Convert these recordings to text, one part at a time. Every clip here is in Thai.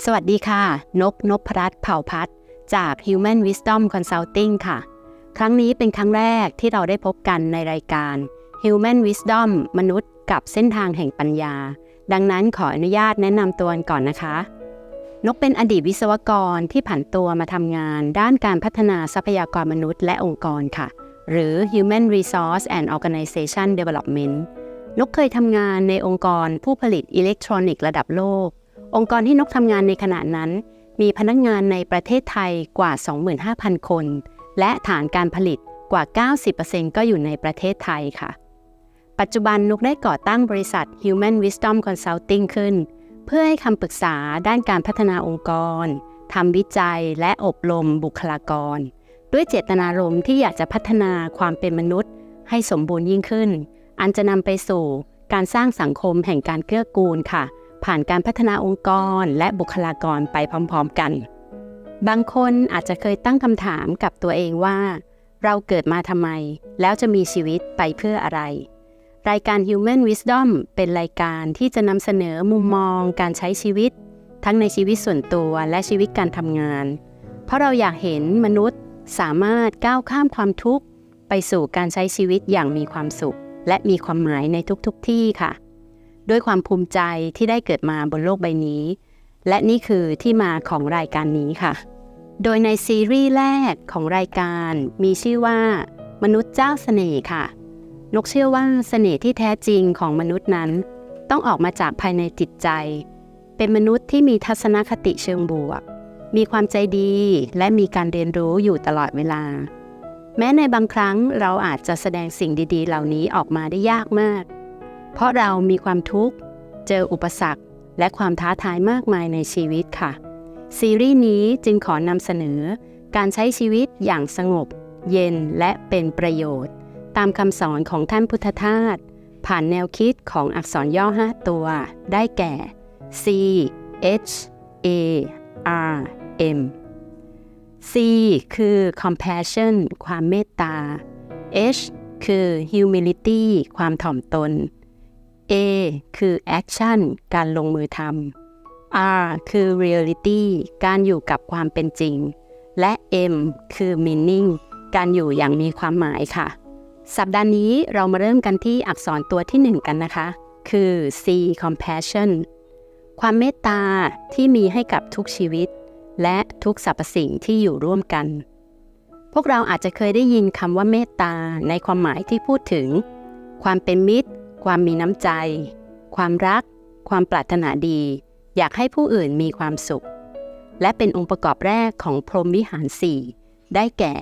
สวัสดีค่ะ นกนพรัตน์เผ่าพัฒน์จาก Human Wisdom Consulting ค่ะ ครั้งนี้เป็นครั้งแรกที่เราได้พบกันในรายการ Human Wisdom มนุษย์กับเส้นทางแห่งปัญญา ดังนั้นขออนุญาตแนะนำตัวก่อนนะคะ นกเป็นอดีตวิศวกรที่ผันตัวมาทำงานด้านการพัฒนาทรัพยากรมนุษย์และองค์กรค่ะ หรือ Human Resource and Organization Development นกเคยทำงานในองค์กรผู้ผลิตอิเล็กทรอนิกส์ระดับโลก องค์กรที่นกทำงานในขณะนั้น มีพนักงานในประเทศไทยกว่า 25,000 คน และฐานการผลิตกว่า 90%ก็อยู่ในประเทศไทยค่ะ ปัจจุบันนกได้ก่อตั้งบริษัท Human Wisdom Consulting ขึ้น เพื่อให้คำปรึกษาด้านการพัฒนาองค์กรทำวิจัยและอบรมบุคลากร ด้วยเจตนารมณ์ที่อยากจะพัฒนาความเป็นมนุษย์ ให้สมบูรณ์ยิ่งขึ้น อันจะนำไปสู่การสร้างสังคมแห่งการเกื้อกูลค่ะ ผ่านการพัฒนาองค์กรและบุคลากรไปพร้อมๆกัน บางคนอาจจะเคยตั้งคำถามกับตัวเองว่า เราเกิดมาทำไม แล้วจะมีชีวิตไปเพื่ออะไร รายการ Human Wisdom เป็นรายการที่จะนำเสนอมุมมองการใช้ชีวิต ทั้งในชีวิตส่วนตัวและชีวิตการทำงาน เพราะเราอยากเห็นมนุษย์สามารถก้าวข้ามความทุกข์ ไปสู่การใช้ชีวิตอย่างมีความสุข และมีความหมายในทุกๆทที่ค่ะ ด้วยความภูมิใจที่ได้เกิดมาบนโลกใบนี้ และนี่คือที่มาของรายการนี้ค่ะ โดยในซีรีส์แรกของรายการมีชื่อว่า มนุษย์เจ้าเสน่ห์ค่ะ นกเชื่อว่าเสน่ห์ที่แท้จริงของมนุษย์นั้น ต้องออกมาจากภายในจิตใจ เป็นมนุษย์ที่มีทัศนคติเชิงบวก มีความใจดีและมีการเรียนรู้อยู่ตลอดเวลา แม้ในบางครั้งเราอาจจะแสดงสิ่งดี ๆ เหล่านี้ออกมาได้ยากมาก เพราะเรามีความทุกข์ เจออุปสรรค และความท้าทายมากมายในชีวิตค่ะ ซีรีส์นี้จึงขอนำเสนอ การใช้ชีวิตอย่างสงบ เย็นและเป็นประโยชน์ ตามคำสอนของท่านพุทธทาสผ่านแนวคิดของอักษรย่อ 5 ตัว ได้แก่ C H A R M C คือ compassion ความเมตตา H คือ humility ความถ่อมตน A คือ action การลงมือทำ R คือ reality การอยู่กับความเป็นจริง และ M คือ meaning การอยู่อย่างมีความหมายค่ะ สัปดาห์นี้เรามาเริ่มกันที่อักษรตัวที่หนึ่งกันนะคะ คือ C compassion ความเมตตาที่มีให้กับทุกชีวิต และทุกสรรพสิ่งที่อยู่ร่วมกัน พวกเราอาจจะเคยได้ยินคำว่าเมตตาในความหมายที่พูดถึง ความเป็นมิตร ความมีน้ำใจ ความรัก ความปรารถนาดี อยากให้ผู้อื่นมีความสุข และเป็นองค์ประกอบแรกของพรหมวิหารสี่ได้แก่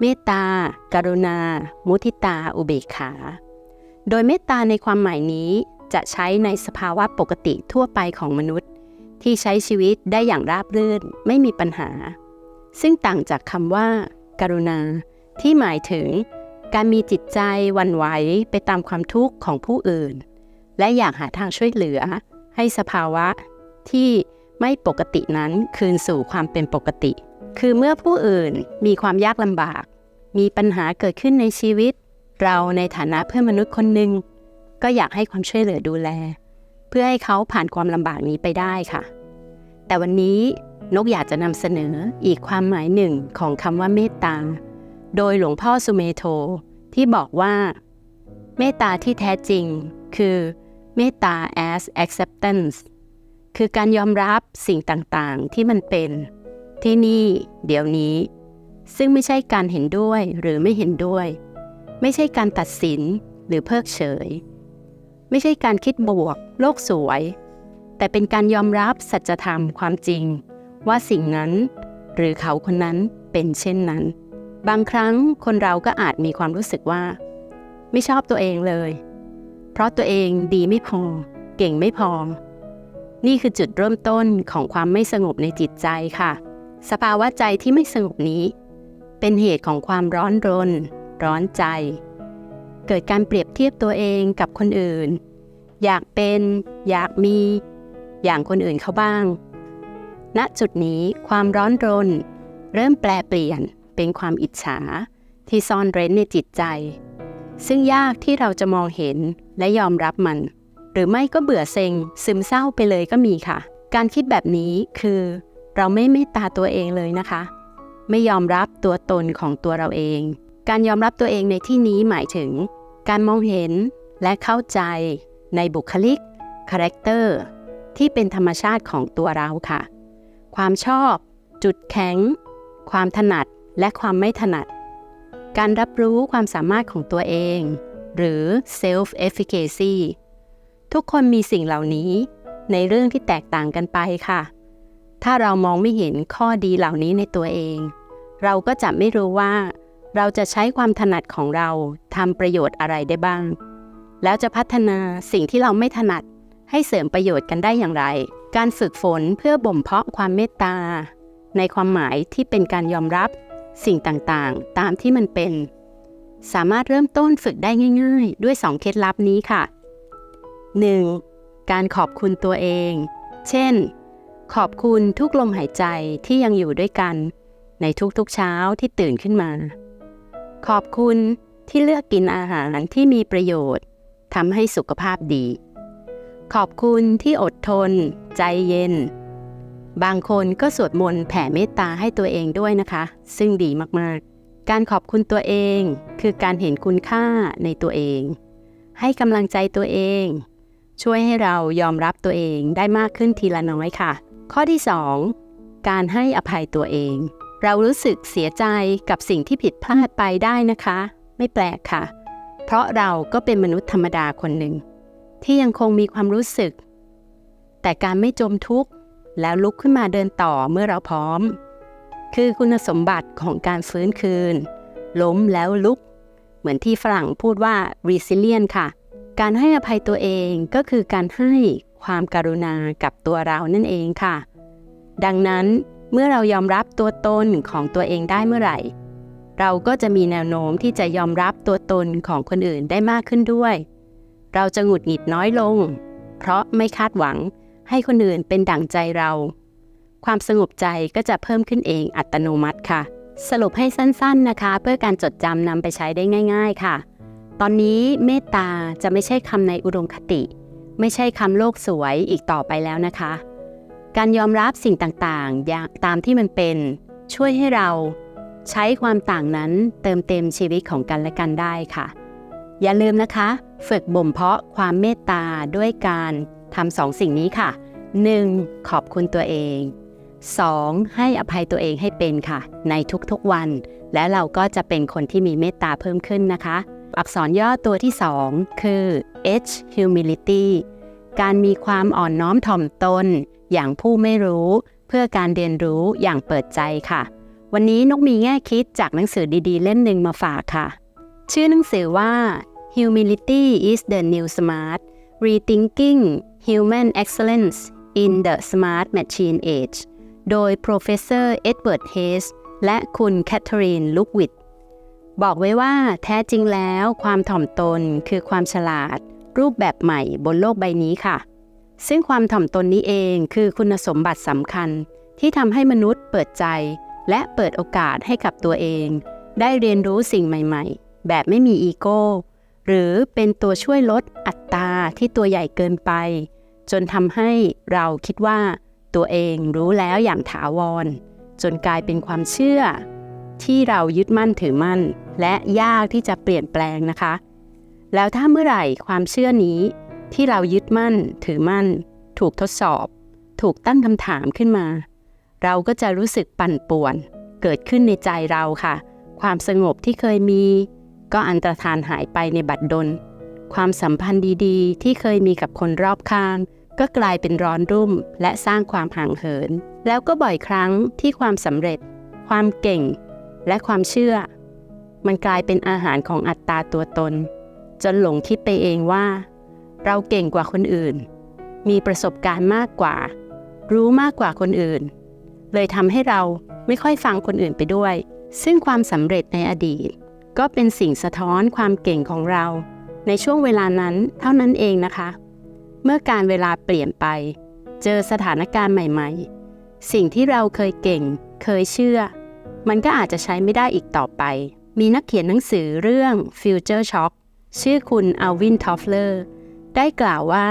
เมตตากรุณา มุทิตา อุเบกขา โดยเมตตาในความหมายนี้จะใช้ในสภาวะปกติทั่วไปของมนุษย์ ที่ใช้ชีวิตได้อย่างราบรื่นไม่มีปัญหา ซึ่งต่างจากคำว่า กรุณา ที่หมายถึง การมีจิตใจวันไหวไปตามความทุกข์ของผู้อื่น และอยากหาทางช่วยเหลือ ให้สภาวะที่ไม่ปกตินั้นคืนสู่ความเป็นปกติ คือเมื่อผู้อื่นมีความยากลำบาก มีปัญหาเกิดขึ้นในชีวิต เราในฐานะเพื่อนมนุษย์คนหนึ่งก็อยากให้ความช่วยเหลือดูแล เพื่อให้เขาผ่านความลำบากนี้ไปได้ค่ะ แต่วันนี้นกอยากจะนำเสนออีกความหมายหนึ่งของคำว่าเมตตา โดยหลวงพ่อสุเมโทที่บอกว่า เมตตาที่แท้จริง คือเมตตา as acceptance คือการยอมรับสิ่งต่างๆ ที่มันเป็น ที่นี่ เดี๋ยวนี้ ซึ่งไม่ใช่การเห็นด้วยหรือไม่เห็นด้วย ไม่ใช่การตัดสินหรือเพิกเฉย ไม่ใช่การคิดบวก โลกสวย แต่เป็นการยอมรับสัจธรรมความจริง ว่าสิ่งนั้น หรือเขาคนนั้นเป็นเช่นนั้น บางครั้งคนเราก็อาจมีความรู้สึกว่า ไม่ชอบตัวเองเลย เพราะตัวเองดีไม่พอ เก่งไม่พอ นี่คือจุดเริ่มต้นของความไม่สงบในจิตใจค่ะ สภาวะใจที่ไม่สงบนี้ เป็นเหตุของความร้อนรน ร้อนใจ เกิดการเปรียบเทียบตัวเองกับคนอื่น อยากเป็น อยากมี อย่างคนอื่นเขาบ้าง ณจุดนี้ความร้อนรน เริ่มแปลเปลี่ยน เป็นความอิจฉาที่ซ่อนเร้นในจิตใจ ซึ่งยากที่เราจะมองเห็นและยอมรับมัน หรือไม่ก็เบื่อเซ็งซึมเศร้าไปเลยก็มีค่ะ การคิดแบบนี้คือ เราไม่เมตตาตัวเองเลยนะคะ ไม่ยอมรับตัวตนของตัวเราเอง การยอมรับตัวเองในที่นี้หมายถึง การมองเห็นและเข้าใจในบุคลิกคาแรคเตอร์ที่เป็นธรรมชาติของตัวเราค่ะ ความชอบ จุดแข็ง ความถนัด และความไม่ถนัด การรับรู้ความสามารถของตัวเอง หรือ self efficacy ทุกคนมีสิ่งเหล่านี้ในเรื่องที่แตกต่างกันไปค่ะ ถ้าเรามองไม่เห็นข้อดีเหล่านี้ในตัวเอง เราก็จะไม่รู้ว่า เราจะใช้ความถนัดของเราทำประโยชน์อะไรได้บ้าง แล้วจะพัฒนาสิ่งที่เราไม่ถนัดให้เสริมประโยชน์กันได้อย่างไร การฝึกฝนเพื่อบ่มเพาะความเมตตา ในความหมายที่เป็นการยอมรับ สิ่งต่างๆ ตามที่มันเป็น สามารถเริ่มต้นฝึกได้ง่าย ๆ ด้วยสองเคล็ดลับนี้ค่ะ 1. การขอบคุณตัวเอง เช่น ขอบคุณทุกลมหายใจที่ยังอยู่ด้วยกัน ในทุกๆเช้าที่ตื่นขึ้นมา ขอบคุณที่เลือกกินอาหารที่มีประโยชน์ทำให้สุขภาพดี ขอบคุณที่อดทน ใจเย็น บางคนก็สวดมนต์แผ่เมตตาให้ตัวเองด้วยนะคะ ซึ่งดีมากๆ การขอบคุณตัวเองคือการเห็นคุณค่าในตัวเอง ให้กำลังใจตัวเอง ช่วยให้เรายอมรับตัวเองได้มากขึ้นทีละน้อยค่ะ ข้อที่ 2 การให้อภัยตัวเอง เรารู้สึกเสียใจกับสิ่งที่ผิดพลาดไปได้นะคะ ไม่แปลกค่ะ เพราะเราก็เป็นมนุษย์ธรรมดาคนหนึ่งที่ยังคงมีความรู้สึก แต่การไม่จมทุกข์ แล้วลุกขึ้นมาเดินต่อเมื่อเราพร้อม คือคุณสมบัติของการฟื้นคืน ล้มแล้วลุก เหมือนที่ฝรั่งพูดว่า resilient ค่ะ การให้อภัยตัวเองก็คือการให้ความการุณากับตัวเรานั่นเองค่ะ ดังนั้นเมื่อเรายอมรับตัวตนของตัวเองได้เมื่อไหร่ เราก็จะมีแนวโน้มที่จะยอมรับตัวตนของคนอื่นได้มากขึ้นด้วย เราจะหงุดหงิดน้อยลง เพราะไม่คาดหวัง ให้คนอื่นเป็นดั่งใจเรา ความสงบใจก็จะเพิ่มขึ้นเองอัตโนมัติค่ะ สรุปให้สั้นๆนะคะ เพื่อการจดจำนำไปใช้ได้ง่าย ๆค่ะ ตอนนี้เมตตาจะไม่ใช่คำในอุดมคติ ไม่ใช่คำโลกสวยอีกต่อไปแล้วนะคะ การยอมรับสิ่งต่างๆ อย่างตามที่มันเป็น ช่วยให้เราใช้ความต่างนั้นเติมเต็มชีวิตของกันและกันได้ค่ะ อย่าลืมนะคะ ฝึกบ่มเพาะความเมตตาด้วยการ ทำสองสิ่งนี้ค่ะ 1. ขอบคุณตัวเอง 2. ให้อภัยตัวเองให้เป็นค่ะ ในทุกๆวัน และเราก็จะเป็นคนที่มีเมตตาเพิ่มขึ้นนะคะ อักษรย่อตัวที่ 2 คือ H humility การมีความอ่อนน้อมถ่อมตน อย่างผู้ไม่รู้ เพื่อการเรียนรู้อย่างเปิดใจค่ะ วันนี้นกมีแง่คิดจากหนังสือดีๆ เล่มหนึ่งมาฝากค่ะ ชื่อหนังสือว่า Humility is the new smart Rethinking Human Excellence in the Smart Machine Age โดย Professor Edward Hayes และคุณแคทเธอรีนลุกวิดบอกไว้ว่าแท้จริงแล้วความถ่อมตนคือความฉลาด รูปแบบใหม่บนโลกใบนี้ค่ะ ซึ่งความถ่อมตนนี้เองคือคุณสมบัติสำคัญ ที่ทำให้มนุษย์เปิดใจ และเปิดโอกาสให้กับตัวเอง ได้เรียนรู้สิ่งใหม่ ๆ แบบไม่มีอีโก้ หรือเป็นตัวช่วยลดอัตราที่ตัวใหญ่เกินไป จนทำให้เราคิดว่าตัวเองรู้แล้วอย่างถาวร จนกลายเป็นความเชื่อ ที่เรายึดมั่นถือมั่น และยากที่จะเปลี่ยนแปลงนะคะ แล้วถ้าเมื่อไหร่ความเชื่อนี้ที่เรายึดมั่นถือมั่น ถูกทดสอบ ถูกตั้งคำถามขึ้นมา เราก็จะรู้สึกปั่นป่วน เกิดขึ้นในใจเราค่ะ ความสงบที่เคยมี ก็อันตรธานหายไปในบัดดล ความสัมพันธ์ดีๆ ที่เคยมีกับคนรอบข้าง ก็กลายเป็นร้อนรุ่มและสร้างความห่างเหิน แล้วก็บ่อยครั้งที่ความสำเร็จ ความเก่ง และความเชื่อ มันกลายเป็นอาหารของอัตตาตัวตน จนหลงคิดไปเองว่า เราเก่งกว่าคนอื่น มีประสบการณ์มากกว่า รู้มากกว่าคนอื่น เลยทำให้เราไม่ค่อยฟังคนอื่นไปด้วย ซึ่งความสำเร็จในอดีต ก็เป็นสิ่งสะท้อนความเก่งของเรา ในช่วงเวลานั้นเท่านั้นเองนะคะ เมื่อการเวลาเปลี่ยนไป เจอสถานการณ์ใหม่ ๆ สิ่งที่เราเคยเก่ง เคยเชื่อ มันก็อาจจะใช้ไม่ได้อีกต่อไป มีนักเขียนหนังสือเรื่อง Future Shock ชื่อคุณอัลวินทอฟเลอร์ ได้กล่าวว่า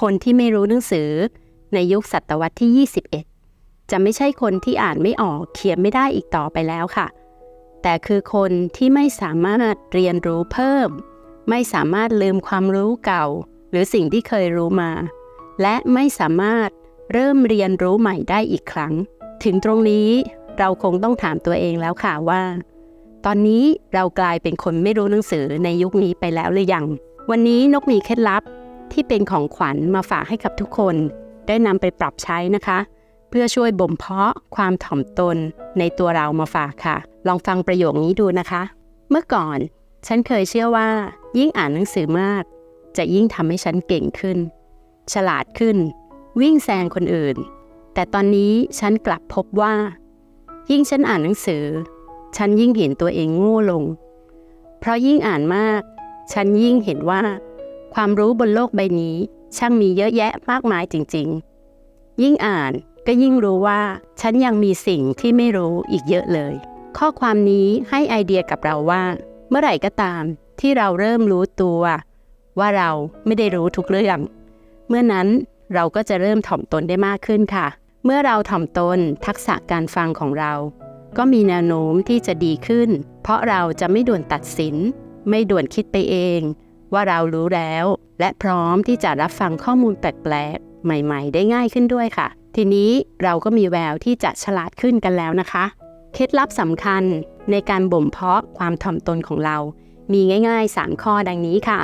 คนที่ไม่รู้หนังสือ ในยุคศตวรรษที่ 21 จะไม่ใช่คนที่อ่านไม่ออกเขียนไม่ได้อีกต่อไปแล้วค่ะ แต่คือคนที่ไม่สามารถเรียนรู้เพิ่ม ไม่สามารถลืมความรู้เก่า หรือสิ่งที่เคยรู้มา และไม่สามารถเริ่มเรียนรู้ใหม่ได้อีกครั้ง ถึงตรงนี้เราคงต้องถามตัวเองแล้วค่ะว่า ตอนนี้เรากลายเป็นคนไม่รู้หนังสือในยุคนี้ไปแล้วหรือยัง วันนี้นกมีเคล็ดลับที่เป็นของขวัญมาฝากให้กับทุกคน ได้นำไปปรับใช้นะคะ เพื่อช่วยบ่มเพาะความถ่อมตนในตัวเรามาฝากค่ะ ลองฟังประโยคนี้ดูนะคะ เมื่อก่อน ฉันเคยเชื่อว่า ยิ่งอ่านหนังสือมาก จะยิ่งทำให้ฉันเก่งขึ้น ฉลาดขึ้น วิ่งแซงคนอื่น แต่ตอนนี้ฉันกลับพบว่า ยิ่งฉันอ่านหนังสือ ฉันยิ่งเห็นตัวเองโง่ลง เพราะยิ่งอ่านมาก ฉันยิ่งเห็นว่า ความรู้บนโลกใบนี้ ช่างมีเยอะแยะมากมายจริง ๆ ยิ่งอ่านก็ยิ่งรู้ว่า ฉันยังมีสิ่งที่ไม่รู้อีกเยอะเลย ข้อความนี้ให้ไอเดียกับเราว่า เมื่อไหร่ก็ตาม ที่เราเริ่มรู้ตัว ว่าเราไม่ได้รู้ทุกเรื่อง เมื่อนั้นเราก็จะเริ่มถ่อมตนได้มากขึ้นค่ะ เมื่อเราถ่อมตนทักษะการฟังของเรา ก็มีแนวโน้มที่จะดีขึ้น เพราะเราจะไม่ด่วนตัดสิน ไม่ด่วนคิดไปเอง ว่าเรารู้แล้ว และพร้อมที่จะรับฟังข้อมูลแปลกๆใหม่ ๆ ได้ง่ายขึ้นด้วยค่ะ ทีนี้เราก็มีแววที่จะฉลาดขึ้นกันแล้วนะคะ เคล็ดลับสำคัญในการบ่มเพาะความถ่อมตนของเรา มีง่ายๆ 3 ข้อดังนี้ค่ะ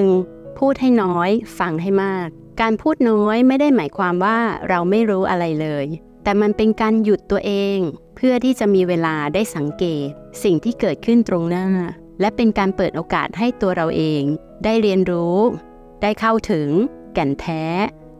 1. พูดให้น้อย ฟังให้มาก การพูดน้อยไม่ได้หมายความว่าเราไม่รู้อะไรเลย แต่มันเป็นการหยุดตัวเอง เพื่อที่จะมีเวลาได้สังเกต สิ่งที่เกิดขึ้นตรงหน้า และเป็นการเปิดโอกาสให้ตัวเราเอง ได้เรียนรู้ ได้เข้าถึง แก่นแท้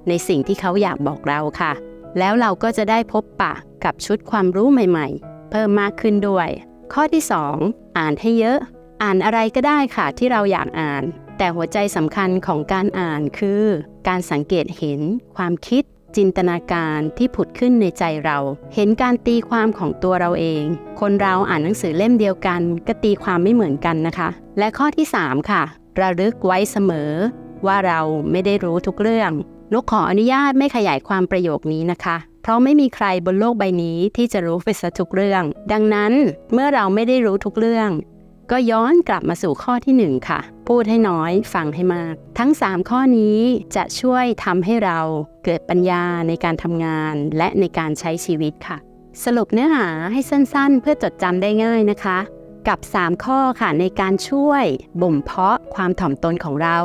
ในสิ่งที่เขาอยากบอกเราค่ะ แล้วเราก็จะได้พบปะกับชุดความรู้ใหม่ ๆ เพิ่มมากขึ้นด้วย ข้อที่ 2 อ่านให้เยอะ อ่านอะไรก็ได้ค่ะที่เราอยากอ่าน แต่หัวใจสำคัญของการอ่านคือ การสังเกตเห็น ความคิด จินตนาการที่ผุดขึ้นในใจเรา เห็นการตีความของตัวเราเอง คนเราอ่านหนังสือเล่มเดียวกัน ก็ตีความไม่เหมือนกันนะคะ และข้อที่ 3 ค่ะ ระลึกไว้เสมอ ว่าเราไม่ได้รู้ทุกเรื่องนกขออนุญาตไม่ขยายความประโยคนี้นะคะ เพราะไม่มีใครบนโลกใบนี้ที่จะรู้ไปซะทุกเรื่อง ดังนั้นเมื่อเราไม่ได้รู้ทุกเรื่อง ก็ย้อนกลับมาสู่ข้อที่ 1 ค่ะ พูดให้น้อยฟังให้มาก ทั้ง 3 ข้อนี้จะช่วยทำให้เราเกิดปัญญาในการทำงานและในการใช้ชีวิตค่ะ สรุปเนื้อหาให้สั้นๆ เพื่อจดจำได้ง่ายนะคะ กับ 3 ข้อค่ะในการช่วยบ่มเพาะความถ่อมตนของเรา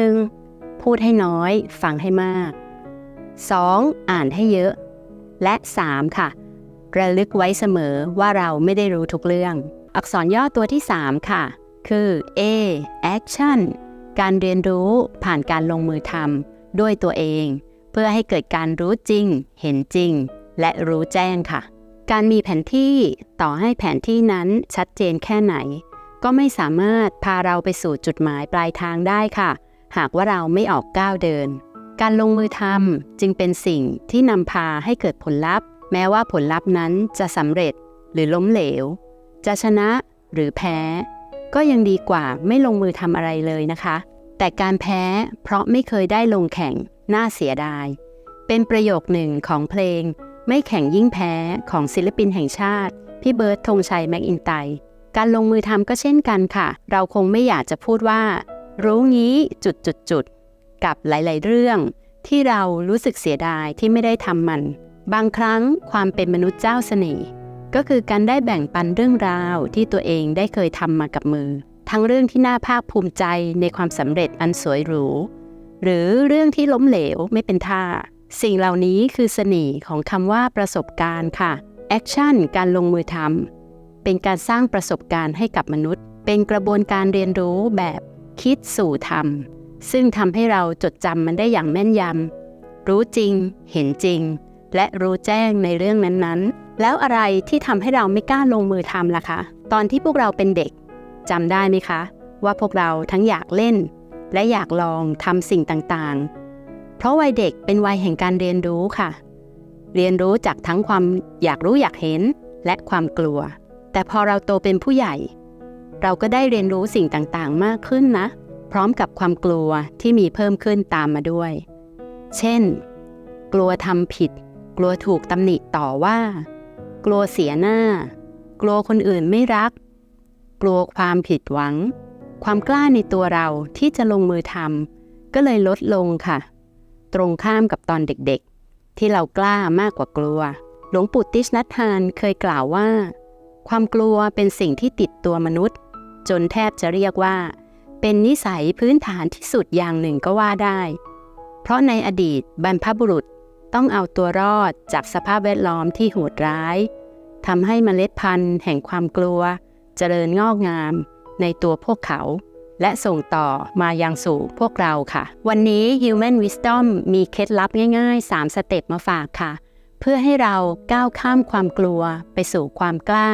1. พูดให้น้อยฟังให้มาก 2. อ่านให้เยอะ และ 3. ค่ะ ระลึกไว้เสมอว่าเราไม่ได้รู้ทุกเรื่อง อักษรย่อตัวที่ 3 ค่ะ คือ A action การเรียนรู้ผ่านการลงมือทำด้วยตัวเอง เพื่อให้เกิดการรู้จริง เห็นจริง และรู้แจ้งค่ะ การมีแผนที่ต่อให้แผนที่นั้นชัดเจนแค่ไหน ก็ไม่สามารถพาเราไปสู่จุดหมายปลายทางได้ค่ะ หากว่าเราไม่ออกก้าวเดิน การลงมือทำจึงเป็นสิ่งที่นำพาให้เกิดผลลัพธ์ แม้ว่าผลลัพธ์นั้นจะสำเร็จหรือล้มเหลว จะชนะหรือแพ้ ก็ยังดีกว่าไม่ลงมือทำอะไรเลยนะคะ แต่การแพ้เพราะไม่เคยได้ลงแข่งน่าเสียดาย เป็นประโยคหนึ่งของเพลง ไม่แข่งยิ่งแพ้ของศิลปินแห่งชาติ พี่เบิร์ดธงชัยแม็กอินไตการลงมือทำก็เช่นกันค่ะ เราคงไม่อยากจะพูดว่า รู้งี้จุดจุดจุดกับหลาย ๆ เรื่อง ที่เรารู้สึกเสียดายที่ไม่ได้ทำมัน บางครั้งความเป็นมนุษย์เจ้าเสน่ห์ ก็คือการได้แบ่งปันเรื่องราวที่ตัวเองได้เคยทำมากับมือ ทั้งเรื่องที่น่าภาคภูมิใจในความสำเร็จอันสวยหรู หรือเรื่องที่ล้มเหลวไม่เป็นท่า สิ่งเหล่านี้คือเสน่ห์ของคำว่าประสบการณ์ค่ะแอคชั่นการลงมือทำเป็นการสร้างประสบการณ์ให้กับมนุษย์ เป็นกระบวนการเรียนรู้แบบคิดสู่ทำซึ่งทำให้เราจดจำมันได้อย่างแม่นยำรู้จริง เห็นจริง และรู้แจ้งในเรื่องนั้นๆ แล้วอะไรที่ทำให้เราไม่กล้าลงมือทำล่ะคะ ตอนที่พวกเราเป็นเด็กจำได้ไหมคะ ว่าพวกเราทั้งอยากเล่น และอยากลองทำสิ่งต่างๆ เพราะวัยเด็กเป็นวัยแห่งการเรียนรู้ค่ะ เรียนรู้จากทั้งความอยากรู้อยากเห็นและความกลัว แต่พอเราโตเป็นผู้ใหญ่ เราก็ได้เรียนรู้สิ่งต่างๆ มากขึ้นนะ พร้อมกับความกลัวที่มีเพิ่มขึ้นตามมาด้วย เช่น กลัวทำผิด กลัวถูกตำหนิต่อว่า กลัวเสียหน้า กลัวคนอื่นไม่รัก กลัวความผิดหวัง ความกล้าในตัวเราที่จะลงมือทำก็เลยลดลงค่ะ ตรงข้ามกับตอนเด็กๆ ที่เรากล้ามากกว่ากลัว หลวงปู่ติชนัททานเคยกล่าวว่า ความกลัวเป็นสิ่งที่ติดตัวมนุษย์ จนแทบจะเรียกว่า เป็นนิสัยพื้นฐานที่สุดอย่างหนึ่งก็ว่าได้ เพราะในอดีตบรรพบุรุษ ต้องเอาตัวรอดจากสภาพแวดล้อมที่โหดร้ายทำให้เมล็ดพันธุ์แห่งความกลัว เจริญงอกงามในตัวพวกเขา และส่งต่อมายังสู่พวกเราค่ะ วันนี้ Human Wisdom มีเคล็ดลับง่ายๆ 3 สเต็ปมาฝากค่ะ เพื่อให้เราก้าวข้ามความกลัวไปสู่ความกล้า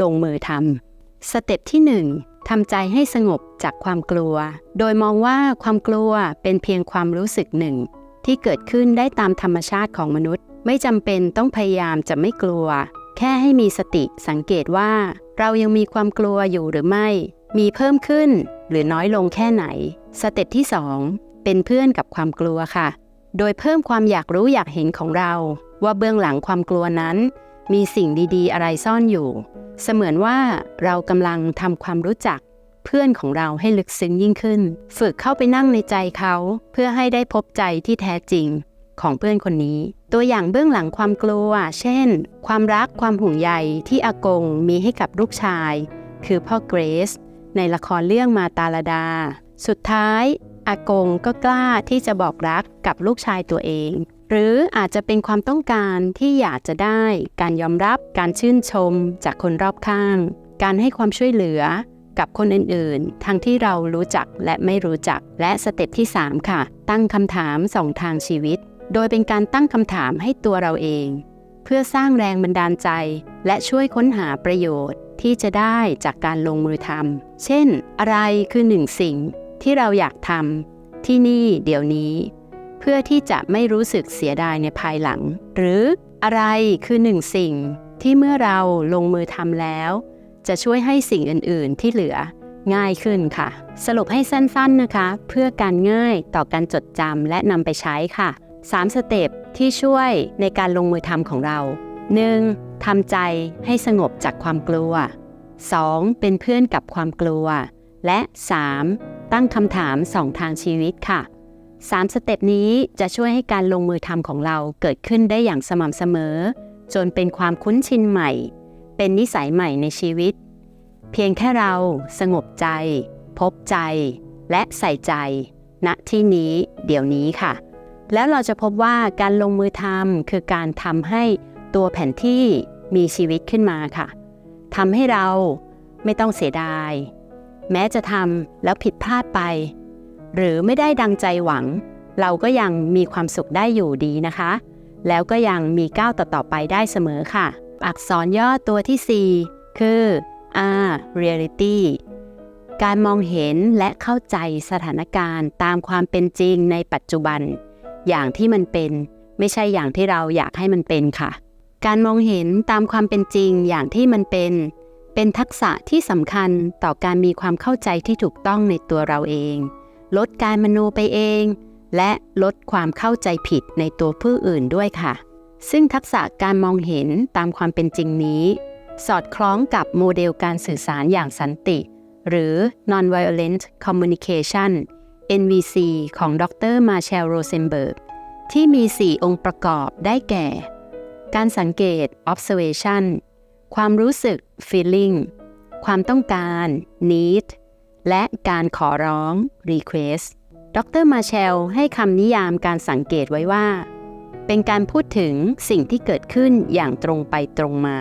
ลงมือทำสเต็ปที่ 1ทำใจให้สงบจากความกลัว โดยมองว่าความกลัวเป็นเพียงความรู้สึกหนึ่ง ที่เกิดขึ้นได้ตามธรรมชาติของมนุษย์ ไม่จำเป็นต้องพยายามจะไม่กลัว แค่ให้มีสติสังเกตว่า เรายังมีความกลัวอยู่หรือไม่ มีเพิ่มขึ้นหรือน้อยลงแค่ไหน สเต็ปที่ 2 เป็นเพื่อนกับความกลัวค่ะ โดยเพิ่มความอยากรู้อยากเห็นของเรา ว่าเบื้องหลังความกลัวนั้น มีสิ่งดีๆ อะไรซ่อนอยู่ เสมือนว่าเรากำลังทำความรู้จัก พื่อนของเราให้ลึกซึ้งยิ่งขึ้น ฝึกเข้าไปนั่งในใจเขาเพื่อให้ได้พบใจที่แท้จริงของเพื่อนคนนี้ ตัวอย่างเบื้องหลังความกลัว เช่น ความรักความห่วงใยที่อากงมีให้กับลูกชาย คือพ่อเกรซในละครเรื่องมาตาลดา สุดท้าย อากงก็กล้าที่จะบอกรักกับลูกชายตัวเอง หรืออาจจะเป็นความต้องการที่อยากจะได้ การยอมรับ การชื่นชมจากคนรอบข้าง การให้ความช่วยเหลือ กับคนอื่นๆ ทั้งที่เรารู้จักและไม่รู้จัก และสเต็ปที่ 3 ค่ะ ตั้งคำถามสองทางชีวิต โดยเป็นการตั้งคำถามให้ตัวเราเอง เพื่อสร้างแรงบันดาลใจ และช่วยค้นหาประโยชน์ที่จะได้จากการลงมือทำเช่น อะไรคือหนึ่งสิ่งที่เราอยากทำที่นี่เดี๋ยวนี้ เพื่อที่จะไม่รู้สึกเสียดายในภายหลัง หรืออะไรคือหนึ่งสิ่งที่เมื่อเราลงมือทำแล้ว จะช่วยให้สิ่งอื่น ๆ ที่เหลือง่ายขึ้นค่ะ สรุปให้สั้น ๆ นะคะ เพื่อการง่ายต่อการจดจำและนำไปใช้ค่ะ 3 สเต็ปที่ช่วยในการลงมือทำของเรา 1. ทำใจให้สงบจากความกลัว 2. เป็นเพื่อนกับความกลัว และ 3. ตั้งคำถามสองทางชีวิตค่ะ3สเต็ปนี้จะช่วยให้การลงมือทำของเราเกิดขึ้นได้อย่างสม่ำเสมอ จนเป็นความคุ้นชินใหม่ เป็นนิสัยใหม่ในชีวิต เพียงแค่เราสงบใจ พบใจ และใส่ใจ ณที่นี้เดี๋ยวนี้ค่ะ แล้วเราจะพบว่าการลงมือทำคือการทำให้ตัวแผนที่มีชีวิตขึ้นมาค่ะทำให้เราไม่ต้องเสียดาย แม้จะทำแล้วผิดพลาดไป หรือไม่ได้ดังใจหวัง เราก็ยังมีความสุขได้อยู่ดีนะคะ แล้วก็ยังมีก้าวต่อๆไปได้เสมอค่ะ อักษรย่อตัวที่ 4 คือ R reality การมองเห็นและเข้าใจสถานการณ์ตามความเป็นจริงในปัจจุบัน อย่างที่มันเป็น ไม่ใช่อย่างที่เราอยากให้มันเป็นค่ะ การมองเห็นตามความเป็นจริงอย่างที่มันเป็น เป็นทักษะที่สำคัญต่อการมีความเข้าใจที่ถูกต้องในตัวเราเอง ลดการมโนไปเอง และลดความเข้าใจผิดในตัวผู้อื่นด้วยค่ะ ซึ่งทักษะการมองเห็นตามความเป็นจริงนี้ สอดคล้องกับโมเดลการสื่อสารอย่างสันติ หรือ non-violent communication NVC ของดรมาเชลโรเซนเบิร์กที่มี 4 องค์ประกอบได้แก่ การสังเกต observation ความรู้สึก feeling ความต้องการ need และการขอร้อง request ดรมาเชลให้คำนิยามการสังเกตไว้ว่า เป็นการพูดถึงสิ่งที่เกิดขึ้นอย่างตรงไปตรงมา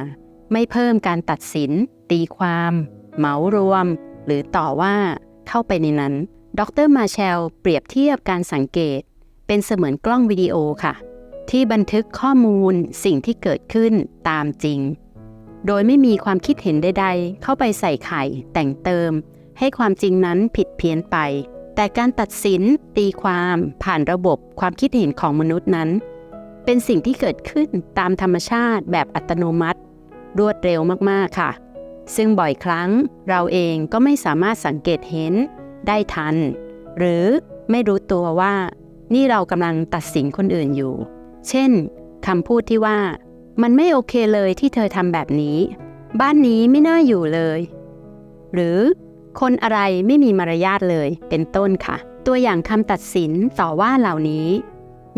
ไม่เพิ่มการตัดสิน ตีความ เหมารวม หรือต่อว่าเข้าไปในนั้น ดรมาเชลเปรียบเทียบการสังเกต เป็นเสมือนกล้องวิดีโอค่ะ ที่บันทึกข้อมูลสิ่งที่เกิดขึ้นตามจริง โดยไม่มีความคิดเห็นใด ๆ เข้าไปใส่ไข่แต่งเติม ให้ความจริงนั้นผิดเพี้ยนไป แต่การตัดสิน ตีความ ผ่านระบบความคิดเห็นของมนุษย์นั้น เป็นสิ่งที่เกิดขึ้นตามธรรมชาติแบบอัตโนมัติ รวดเร็วมากๆค่ะ ซึ่งบ่อยครั้งเราเองก็ไม่สามารถสังเกตเห็นได้ทัน หรือไม่รู้ตัวว่า นี่เรากำลังตัดสินคนอื่นอยู่ เช่นคำพูดที่ว่า มันไม่โอเคเลยที่เธอทำแบบนี้ บ้านนี้ไม่น่าอยู่เลย หรือคนอะไรไม่มีมารยาทเลยเป็นต้นค่ะ ตัวอย่างคำตัดสินต่อว่าเหล่านี้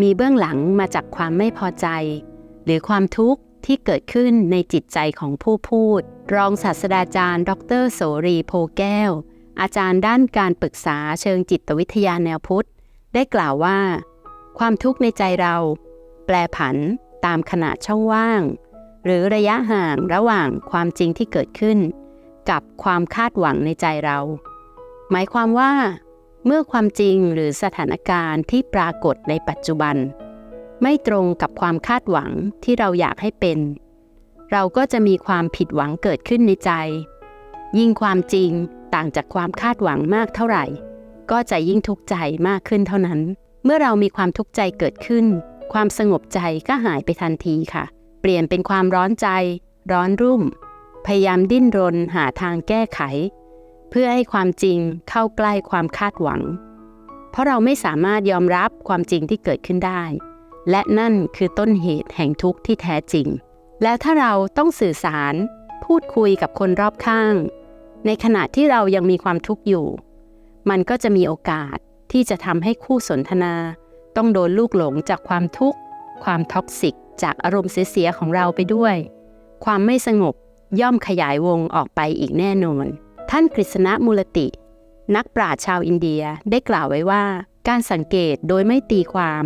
มีเบื้องหลังมาจากความไม่พอใจ หรือความทุกข์ที่เกิดขึ้นในจิตใจของผู้พูด รองศาสตราจารย์ ดรโสรีโพแก้ว อาจารย์ด้านการปรึกษาเชิงจิตวิทยาแนวพุทธ ได้กล่าวว่า ความทุกข์ในใจเรา แปรผันตามขนาดช่องว่าง หรือระยะห่างระหว่างความจริงที่เกิดขึ้น กับความคาดหวังในใจเรา หมายความว่า เมื่อความจริงหรือสถานการณ์ที่ปรากฏในปัจจุบัน ไม่ตรงกับความคาดหวังที่เราอยากให้เป็น เราก็จะมีความผิดหวังเกิดขึ้นในใจ ยิ่งความจริงต่างจากความคาดหวังมากเท่าไหร่ ก็จะยิ่งทุกข์ใจมากขึ้นเท่านั้น เมื่อเรามีความทุกข์ใจเกิดขึ้น ความสงบใจก็หายไปทันทีค่ะ เปลี่ยนเป็นความร้อนใจ ร้อนรุ่ม พยายามดิ้นรนหาทางแก้ไข เพื่อให้ความจริงเข้าใกล้ความคาดหวัง เพราะเราไม่สามารถยอมรับความจริงที่เกิดขึ้นได้ และนั่นคือต้นเหตุแห่งทุกข์ที่แท้จริง แล้วถ้าเราต้องสื่อสาร พูดคุยกับคนรอบข้าง ในขณะที่เรายังมีความทุกข์อยู่ มันก็จะมีโอกาสที่จะทำให้คู่สนทนา ต้องโดนลูกหลงจากความทุกข์ ความท็อกซิก จากอารมณ์เสียๆของเราไปด้วย ความไม่สงบย่อมขยายวงออกไปอีกแน่นอน ท่านกฤษณมูลติ นักปราชญ์ชาวอินเดียได้กล่าวไว้ว่า การสังเกตโดยไม่ตีความ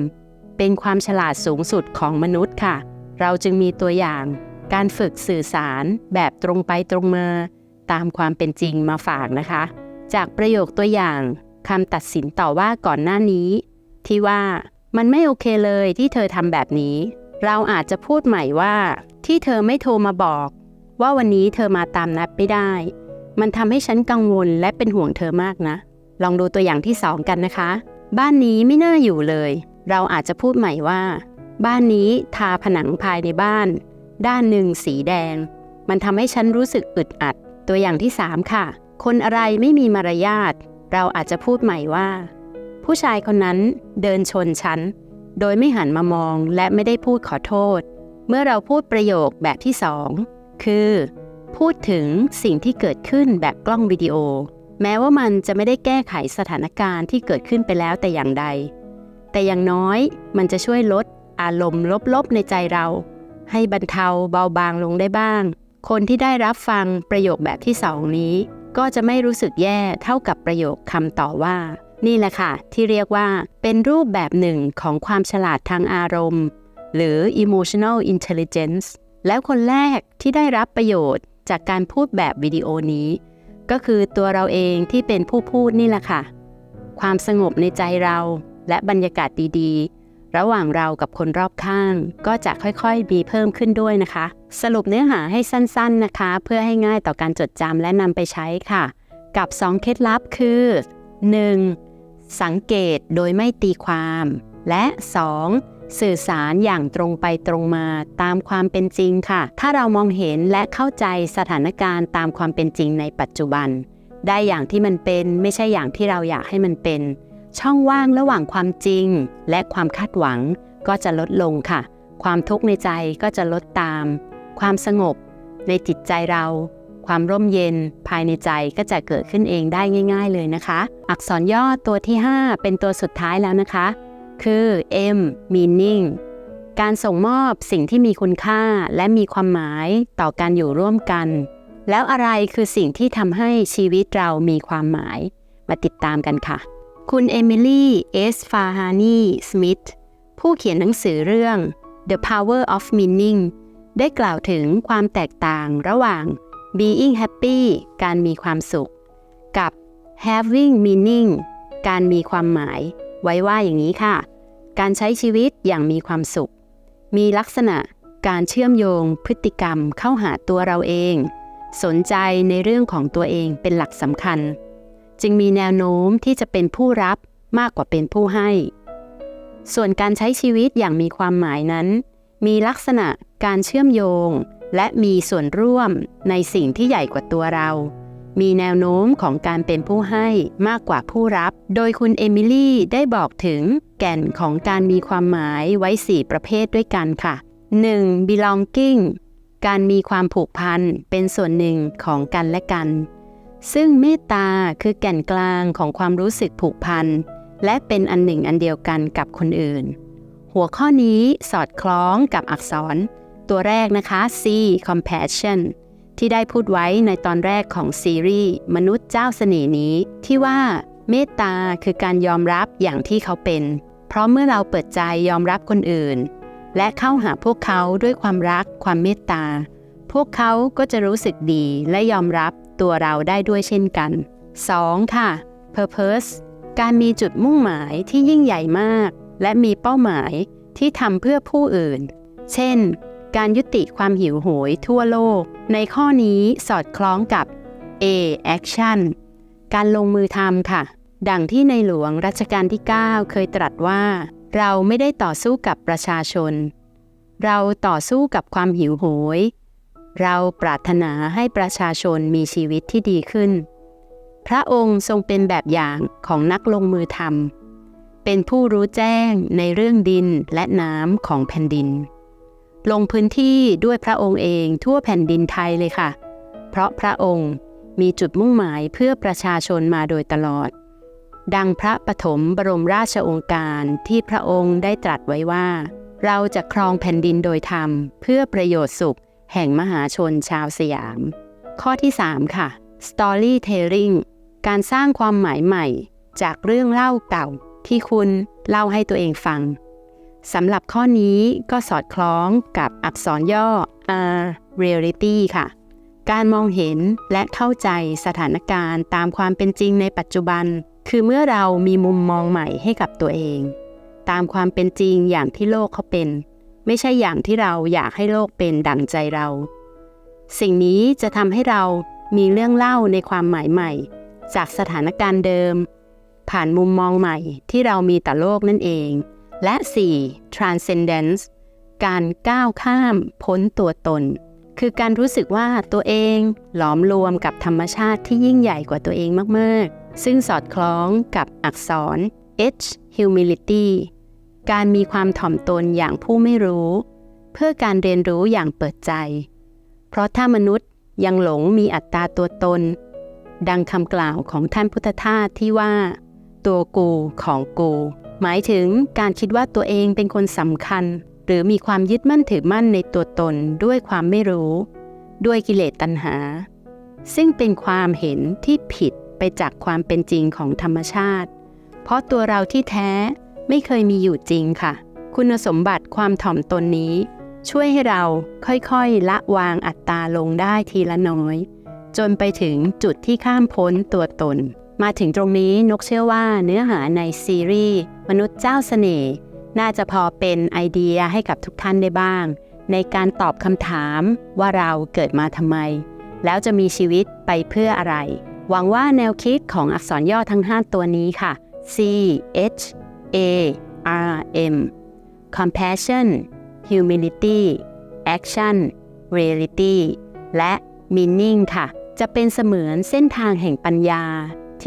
เป็นความฉลาดสูงสุดของมนุษย์ค่ะ เราจึงมีตัวอย่าง การฝึกสื่อสารแบบตรงไปตรงมา ตามความเป็นจริงมาฝากนะคะ จากประโยคตัวอย่างคำตัดสินต่อว่าก่อนหน้านี้ ที่ว่ามันไม่โอเคเลยที่เธอทำแบบนี้ เราอาจจะพูดใหม่ว่า ที่เธอไม่โทรมาบอก ว่าวันนี้เธอมาตามนัดไม่ได้ มันทำให้ฉันกังวลและเป็นห่วงเธอมากนะ ลองดูตัวอย่างที่สองกันนะคะ บ้านนี้ไม่น่าอยู่เลย เราอาจจะพูดใหม่ว่า บ้านนี้ทาผนังภายในบ้าน ด้านหนึ่งสีแดง มันทำให้ฉันรู้สึกอึดอัด ตัวอย่างที่สามค่ะ คนอะไรไม่มีมารยาท เราอาจจะพูดใหม่ว่า ผู้ชายคนนั้นเดินชนฉัน โดยไม่หันมามองและไม่ได้พูดขอโทษ เมื่อเราพูดประโยคแบบที่สองคือ พูดถึงสิ่งที่เกิดขึ้นแบบกล้องวิดีโอ แม้ว่ามันจะไม่ได้แก้ไขสถานการณ์ที่เกิดขึ้นไปแล้วแต่อย่างใด แต่อย่างน้อยมันจะช่วยลดอารมณ์ลบๆในใจเรา ให้บรรเทาเบาบางลงได้บ้าง คนที่ได้รับฟังประโยคแบบที่สองนี้ ก็จะไม่รู้สึกแย่เท่ากับประโยคคำต่อว่า นี่แหละค่ะ ที่เรียกว่าเป็นรูปแบบหนึ่งของความฉลาดทางอารมณ์ หรือ emotional intelligence แล้วคนแรกที่ได้รับประโยชน์ จากการพูดแบบวิดีโอนี้ ก็คือตัวเราเองที่เป็นผู้พูดนี่แหละค่ะ ความสงบในใจเราและบรรยากาศดีๆ ระหว่างเรากับคนรอบข้าง ก็จะค่อยๆมีเพิ่มขึ้นด้วยนะคะ สรุปเนื้อหาให้สั้นๆนะคะ เพื่อให้ง่ายต่อการจดจำและนำไปใช้ค่ะ กับ 2 เคล็ดลับคือ 1. สังเกตโดยไม่ตีความ และ 2. สื่อสารอย่างตรงไปตรงมาตามความเป็นจริงค่ะ ถ้าเรามองเห็นและเข้าใจสถานการณ์ตามความเป็นจริงในปัจจุบัน ได้อย่างที่มันเป็นไม่ใช่อย่างที่เราอยากให้มันเป็น ช่องว่างระหว่างความจริง และความคาดหวังก็จะลดลงค่ะ ความทุกข์ในใจก็จะลดตาม ความสงบ ในจิตใจเรา ความร่มเย็น ภายในใจก็จะเกิดขึ้นเองได้ง่าย ๆ เลยนะคะ อักษรย่อตัวที่ 5 เป็นตัวสุดท้ายแล้วนะคะ คือ M meaning การส่งมอบสิ่งที่มีคุณค่าและมีความหมายต่อการอยู่ร่วมกัน แล้วอะไรคือสิ่งที่ทำให้ชีวิตเรามีความหมาย มาติดตามกันค่ะ คุณเอมิลี่ เอสฟาฮานีสมิธผู้เขียนหนังสือเรื่อง The Power of Meaning ได้กล่าวถึงความแตกต่างระหว่าง being happy การมีความสุข กับ having meaning การมีความหมาย ไว้ว่าอย่างนี้ค่ะ การใช้ชีวิตอย่างมีความสุข มีลักษณะการเชื่อมโยงพฤติกรรมเข้าหาตัวเราเอง สนใจในเรื่องของตัวเองเป็นหลักสำคัญ จึงมีแนวโน้มที่จะเป็นผู้รับมากกว่าเป็นผู้ให้ ส่วนการใช้ชีวิตอย่างมีความหมายนั้น มีลักษณะการเชื่อมโยง และมีส่วนร่วมในสิ่งที่ใหญ่กว่าตัวเรา มีแนวโน้มของการเป็นผู้ให้มากกว่าผู้รับ โดยคุณเอมิลี่ได้บอกถึงแก่นของการมีความหมายไว้ 4 ประเภทด้วยกันค่ะ 1. belonging การมีความผูกพันเป็นส่วนหนึ่งของกันและกัน ซึ่งเมตตาคือแก่นกลางของความรู้สึกผูกพันและเป็นอันหนึ่งอันเดียวกันกับคนอื่น หัวข้อนี้สอดคล้องกับอักษร ตัวแรกนะคะ C compassion ที่ได้พูดไว้ในตอนแรกของซีรีส์มนุษย์เจ้าเสน่ห์นี้ ที่ว่าเมตตาคือการยอมรับอย่างที่เขาเป็น เพราะเมื่อเราเปิดใจยอมรับคนอื่น และเข้าหาพวกเขาด้วยความรักความเมตตา พวกเขาก็จะรู้สึกดีและยอมรับตัวเราได้ด้วยเช่นกัน 2. ค่ะ purpose การมีจุดมุ่งหมายที่ยิ่งใหญ่มาก และมีเป้าหมายที่ทำเพื่อผู้อื่น เช่น การยุติความหิวโหยทั่วโลก ในข้อนี้สอดคล้องกับ A action การลงมือทำค่ะ ดังที่ในหลวงรัชกาลที่ 9 เคยตรัสว่า เราไม่ได้ต่อสู้กับประชาชน เราต่อสู้กับความหิวโหย เราปรารถนาให้ประชาชนมีชีวิตที่ดีขึ้น พระองค์ทรงเป็นแบบอย่างของนักลงมือทำเป็นผู้รู้แจ้งในเรื่องดินและน้ำของแผ่นดิน ลงพื้นที่ด้วยพระองค์เองทั่วแผ่นดินไทยเลยค่ะ เพราะพระองค์มีจุดมุ่งหมายเพื่อประชาชนมาโดยตลอด ดังพระปฐมบรมราชองค์การที่พระองค์ได้ตรัสไว้ว่า เราจะครองแผ่นดินโดยธรรม เพื่อประโยชน์สุข แห่งมหาชนชาวสยาม ข้อที่ 3 ค่ะ storytelling การสร้างความหมายใหม่จากเรื่องเล่าเก่าที่คุณเล่าให้ตัวเองฟัง สำหรับข้อนี้ก็สอดคล้องกับอักษรย่อ R reality ค่ะ การมองเห็นและเข้าใจสถานการณ์ตามความเป็นจริงในปัจจุบัน คือเมื่อเรามีมุมมองใหม่ให้กับตัวเอง ตามความเป็นจริงอย่างที่โลกเขาเป็น ไม่ใช่อย่างที่เราอยากให้โลกเป็นดั่งใจเรา สิ่งนี้จะทำให้เรามีเรื่องเล่าในความหมายใหม่ จากสถานการณ์เดิม ผ่านมุมมองใหม่ที่เรามีต่อโลกนั่นเอง และ 4. transcendence การก้าวข้ามพ้นตัวตน คือการรู้สึกว่าตัวเองหลอมรวมกับธรรมชาติที่ยิ่งใหญ่กว่าตัวเองมากๆ ซึ่งสอดคล้องกับอักษร H humility การมีความถ่อมตนอย่างผู้ไม่รู้ เพื่อการเรียนรู้อย่างเปิดใจ เพราะถ้ามนุษย์ยังหลงมีอัตตาตัวตน ดังคำกล่าวของท่านพุทธทาสที่ว่า ตัวกูของกู หมายถึงการคิดว่าตัวเองเป็นคนสำคัญ หรือมีความยึดมั่นถือมั่นในตัวตนด้วยความไม่รู้ ด้วยกิเลสตัณหา ซึ่งเป็นความเห็นที่ผิดไปจากความเป็นจริงของธรรมชาติ เพราะตัวเราที่แท้ไม่เคยมีอยู่จริงค่ะ คุณสมบัติความถ่อมตนนี้ ช่วยให้เราค่อยๆ ละวางอัตตาลงได้ทีละน้อย จนไปถึงจุดที่ข้ามพ้นตัวตน มาถึงตรงนี้นกเชื่อว่าเนื้อหาในซีรีส์มนุษย์เจ้าเสน่ห์น่าจะพอเป็นไอเดียให้กับทุกท่านได้บ้าง ในการตอบคำถามว่าเราเกิดมาทำไม แล้วจะมีชีวิตไปเพื่ออะไร หวังว่าแนวคิดของอักษรย่อทั้ง 5 ตัวนี้ค่ะ C H A R M compassion humility action reality และ meaning ค่ะ จะเป็นเสมือนเส้นทางแห่งปัญญา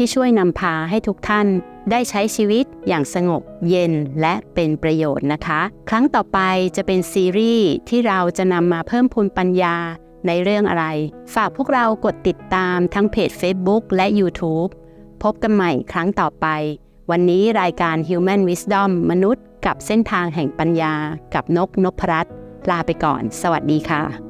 ที่ช่วยนำพาให้ทุกท่าน ได้ใช้ชีวิตอย่างสงบเย็นและเป็นประโยชน์นะคะ ครั้งต่อไปจะเป็นซีรีส์ที่เราจะนำมาเพิ่มพูนปัญญาในเรื่องอะไร ฝากพวกเรากดติดตามทั้งเพจ Facebook และ YouTube พบกันใหม่ครั้งต่อไป วันนี้รายการ Human Wisdom มนุษย์กับเส้นทางแห่งปัญญา กับนกนพรัตน์ลาไปก่อน สวัสดีค่ะ